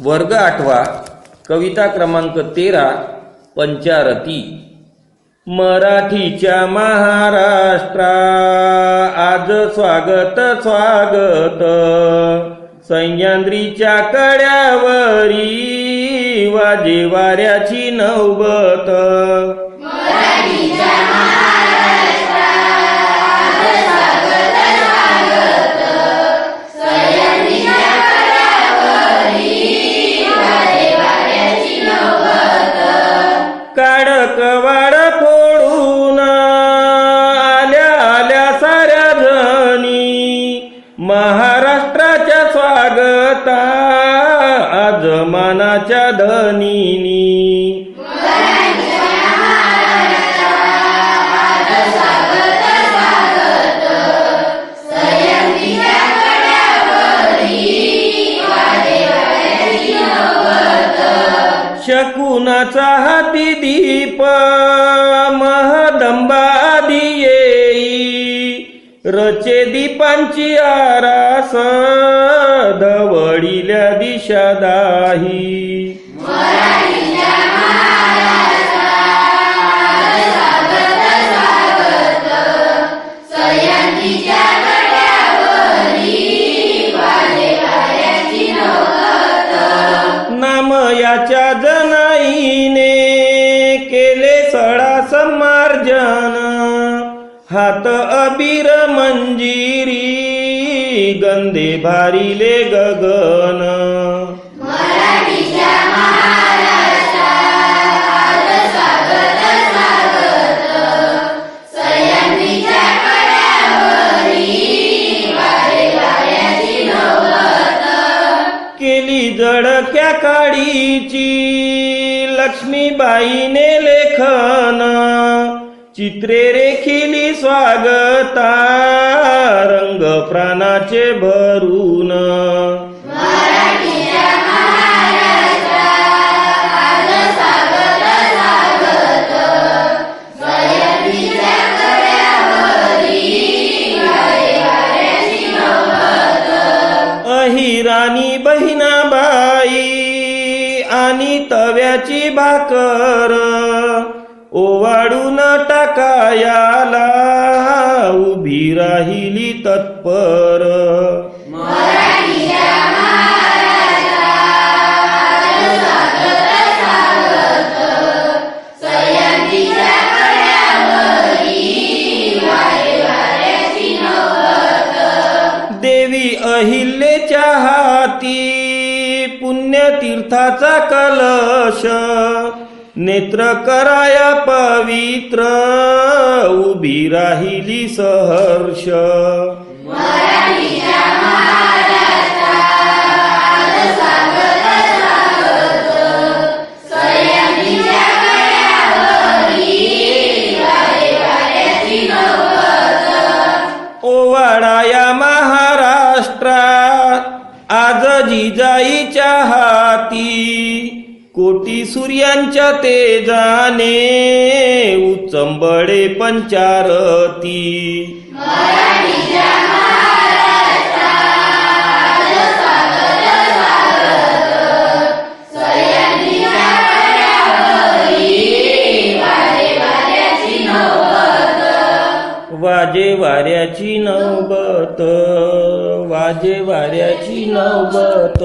वर्ग आठवा कविता क्रमांक तेरा पंचारती. मराठीच्या महाराष्ट्रा आज स्वागत स्वागत. सह्याद्रीच्या कड्यावरी वाजे वाऱ्याची नौबत काडक फोडून आल्या आल्या साऱ्या जणी महाराष्ट्राच्या स्वागता आज मनाच्या धनीनी. शकुनाचा हाती दीप महदंबादी येई. रचे दीपांची आरास धवळील्या दिशा दाही. हात अबीर मंजिरी गंधे भारिले गगन. केली जडक्या काळीची लक्ष्मीबाईने लेखन. चित्रे रेखिली स्वागता रंग प्राणाचे भरून. अहिराणी बहिणाबाई आणि तव्याची भाकर. ओवाडून टाकायाला उभी राहिली तत्पर. देवी अहिल्याच्या हाती पुण्यतीर्थाचा कलश. नेत्र कराया पवित्र उभी राहिली सहर्ष. सूर्यांच्या तेजाने उचंबळे पंचारती. वाजे वाऱ्याची नवबत वाजे वाऱ्याची नवबत.